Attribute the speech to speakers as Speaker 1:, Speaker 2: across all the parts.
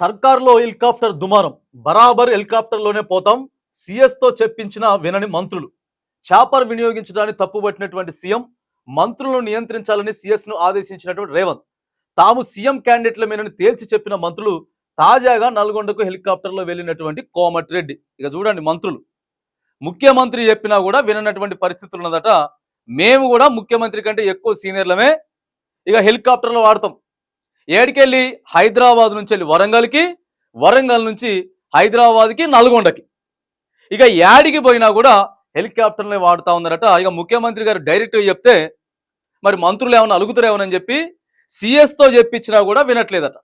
Speaker 1: సర్కార్లో helicopter దుమారం. బరాబర్ హెలికాప్టర్లోనే పోతాం. సీఎస్తో చెప్పించిన వినని మంత్రులు. చాపర్ వినియోగించడాన్ని తప్పుపట్టినటువంటి సీఎం మంత్రులను నియంత్రించాలని CS ను ఆదేశించినటువంటి రేవంత్. తాము సీఎం క్యాండిడేట్ల మీదని తేల్చి చెప్పిన మంత్రులు తాజాగా నల్గొండకు హెలికాప్టర్లో వెళ్ళినటువంటి కోమటిరెడ్డి ఇక చూడండి మంత్రులు. ముఖ్యమంత్రి చెప్పినా కూడా విననటువంటి పరిస్థితులు ఉన్నదట మేము కూడా ముఖ్యమంత్రి కంటే ఎక్కువ సీనియర్లమే. ఇక హెలికాప్టర్లు వాడతాం. ఏడికెళ్ళి హైదరాబాద్ నుంచి వెళ్ళి వరంగల్కి వరంగల్ నుంచి హైదరాబాద్కి నల్గొండకి. ఇక యాడికి పోయినా కూడా హెలికాప్టర్లే వాడుతా ఉన్నారట. ఇక ముఖ్యమంత్రి గారు డైరెక్ట్గా చెప్తే మరి మంత్రులు ఏమైనా అలుగుతారేమోనని చెప్పి సిఎస్తో చెప్పించినా కూడా వినట్లేదట.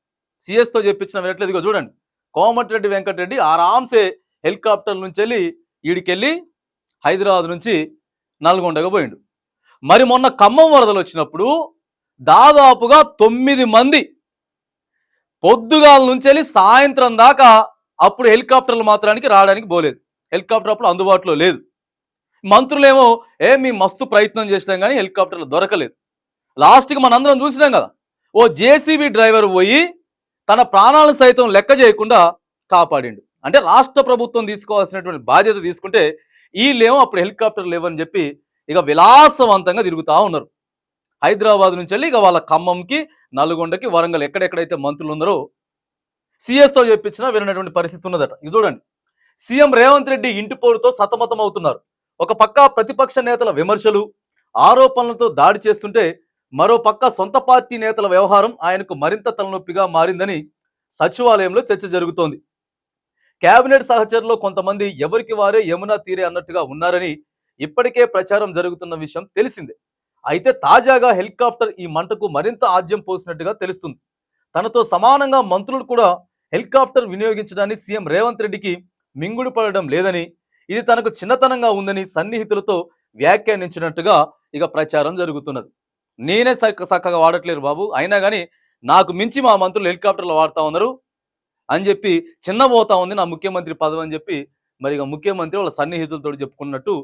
Speaker 1: సిఎస్తో చెప్పించినా వినట్లేదు. ఇక చూడండి కోమటిరెడ్డి వెంకటరెడ్డి ఆరాంసే హెలికాప్టర్ నుంచి వెళ్ళి ఈడికెళ్ళి హైదరాబాద్ నుంచి నల్గొండగా పోయిండు. మరి మొన్న ఖమ్మం వరదలు వచ్చినప్పుడు దాదాపుగా తొమ్మిది మంది పొద్దుగాల నుంచి వెళ్ళి సాయంత్రం దాకా అప్పుడు హెలికాప్టర్లు మాత్రానికి రావడానికి పోలేదు. హెలికాప్టర్ అప్పుడు అందుబాటులో లేదు. మంత్రులేమో ఏ మీ మస్తు ప్రయత్నం చేసినాం కానీ హెలికాప్టర్లు దొరకలేదు. లాస్ట్కి మనందరం చూసినాం కదా ఓ జేసీబీ డ్రైవర్ పోయి తన ప్రాణాలను సైతం లెక్క చేయకుండా కాపాడిండు. అంటే రాష్ట్ర ప్రభుత్వం తీసుకోవాల్సినటువంటి బాధ్యత తీసుకుంటే వీళ్ళేమో అప్పుడు హెలికాప్టర్ లేవని చెప్పి ఇక విలాసవంతంగా తిరుగుతూ ఉన్నారు. హైదరాబాద్ నుంచి వెళ్ళి ఇక వాళ్ళ ఖమ్మంకి నల్గొండకి వరంగల్ ఎక్కడెక్కడైతే మంత్రులు ఉన్నారో సిఎస్తో చెప్పించినా వినటువంటి పరిస్థితి ఉన్నదట. ఇది చూడండి. సీఎం రేవంత్ రెడ్డి ఇంటి పోరుతో సతమతం అవుతున్నారు ఒక పక్క ప్రతిపక్ష నేతల విమర్శలు ఆరోపణలతో దాడి చేస్తుంటే మరో పక్క సొంత పార్టీ నేతల వ్యవహారం ఆయనకు మరింత తలనొప్పిగా మారిందని సచివాలయంలో చర్చ జరుగుతోంది. కేబినెట్ సహచరులో కొంతమంది ఎవరికి వారే యమునా తీరే అన్నట్టుగా ఉన్నారని ఇప్పటికే ప్రచారం జరుగుతున్న విషయం తెలిసిందే. అయితే తాజాగా హెలికాప్టర్ ఈ మంటకు మరింత ఆజ్యం పోసినట్టుగా తెలుస్తుంది. తనతో సమానంగా మంత్రులు కూడా హెలికాప్టర్ వినియోగించడాన్ని సీఎం రేవంత్ రెడ్డికి మింగుడు పడడం లేదని ఇది తనకు చిన్నతనంగా ఉందని సన్నిహితులతో వ్యాఖ్యానించినట్టుగా ఇక ప్రచారం జరుగుతున్నది. నేనే చక్కగా వాడట్లేరు బాబు. అయినా కానీ నాకు మించి మా మంత్రులు హెలికాప్టర్లు వాడుతూ ఉన్నారు అని చెప్పి చిన్నబోతా ఉంది నా ముఖ్యమంత్రి పదవి అని చెప్పి మరి ఇక ముఖ్యమంత్రి వాళ్ళ సన్నిహితులతో చెప్పుకున్నట్టు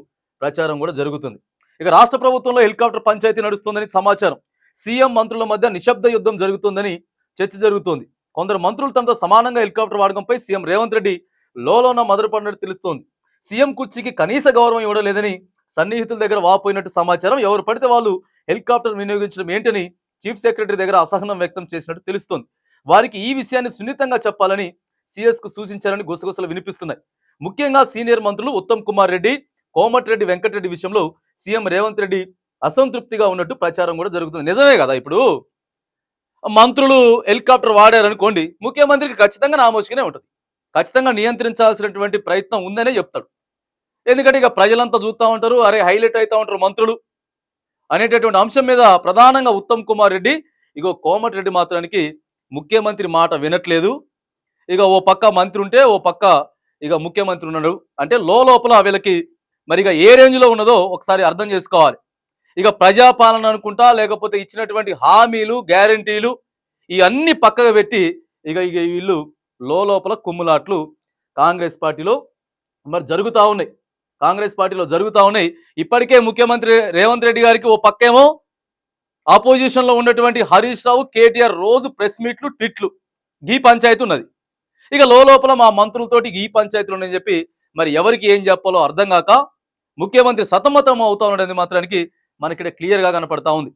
Speaker 1: ప్రచారం కూడా జరుగుతుంది. ఇక రాష్ట్ర ప్రభుత్వంలో హెలికాప్టర్ పంచాయతీ నడుస్తుందని సమాచారం. సీఎం మంత్రుల మధ్య నిశ్శబ్ద యుద్ధం జరుగుతుందని చర్చ జరుగుతోంది. కొందరు మంత్రులు తనతో సమానంగా హెలికాప్టర్ వాడకంపై సీఎం రేవంత్ రెడ్డి లోలోన మదరపడినట్టు తెలుస్తోంది. సీఎం కుర్చీకి కనీస గౌరవం ఇవ్వడలేదని సన్నిహితుల దగ్గర వాపోయినట్టు సమాచారం ఎవరు పడితే వాళ్ళు హెలికాప్టర్ వినియోగించడం ఏంటని చీఫ్ సెక్రటరీ దగ్గర అసహనం వ్యక్తం చేసినట్టు తెలుస్తోంది. వారికి ఈ విషయాన్ని సున్నితంగా చెప్పాలని సిఎస్కు సూచించారని గుసగుసలు వినిపిస్తున్నాయి. ముఖ్యంగా సీనియర్ మంత్రులు ఉత్తమ్ కుమార్ రెడ్డి కోమటిరెడ్డి వెంకటరెడ్డి విషయంలో సీఎం రేవంత్ రెడ్డి అసంతృప్తిగా ఉన్నట్టు ప్రచారం కూడా జరుగుతుంది. నిజమే కదా ఇప్పుడు? మంత్రులు హెలికాప్టర్ వాడారనుకోండి ముఖ్యమంత్రికి ఖచ్చితంగా నామోసుకునే ఉంటుంది. ఖచ్చితంగా నియంత్రించాల్సినటువంటి ప్రయత్నం ఉందనే చెప్తాడు. ఎందుకంటే ఇక ప్రజలంతా చూస్తూ ఉంటారు అరే హైలైట్ అవుతూ ఉంటారు మంత్రులు అనేటటువంటి అంశం మీద ప్రధానంగా ఉత్తమ్ కుమార్ రెడ్డి ఇగో కోమటిరెడ్డి మాత్రానికి ముఖ్యమంత్రి మాట వినట్లేదు. ఇక ఓ పక్క మంత్రి ఉంటే ఓ పక్క ఇక ముఖ్యమంత్రి ఉన్నాడు. అంటే లోపల వీళ్ళకి మరి ఇక ఏ రేంజ్లో ఉన్నదో ఒకసారి అర్థం చేసుకోవాలి. ఇక ప్రజాపాలన అనుకుంటా లేకపోతే ఇచ్చినటువంటి హామీలు గ్యారంటీలు ఇవన్నీ పక్కగా పెట్టి ఇక ఇక వీళ్ళు లోపల కుమ్ములాట్లు కాంగ్రెస్ పార్టీలో మరి జరుగుతూ ఉన్నాయి. కాంగ్రెస్ పార్టీలో జరుగుతూ ఉన్నాయి. ఇప్పటికే ముఖ్యమంత్రి రేవంత్ రెడ్డి గారికి ఓ పక్కేమో ఆపోజిషన్లో ఉన్నటువంటి హరీష్ రావు కేటీఆర్ రోజు ప్రెస్ మీట్లు ట్విట్లు గీ పంచాయతీ ఉన్నది. ఇక లోపల మా మంత్రులతోటి ఈ పంచాయతీలు ఉన్నాయని చెప్పి మరి ఎవరికి ఏం చెప్పాలో అర్థం కాక ముఖ్యమంత్రి సతమతం అవుతా ఉండేది మాత్రానికి మనకి క్లియర్గా కనపడతా ఉంది.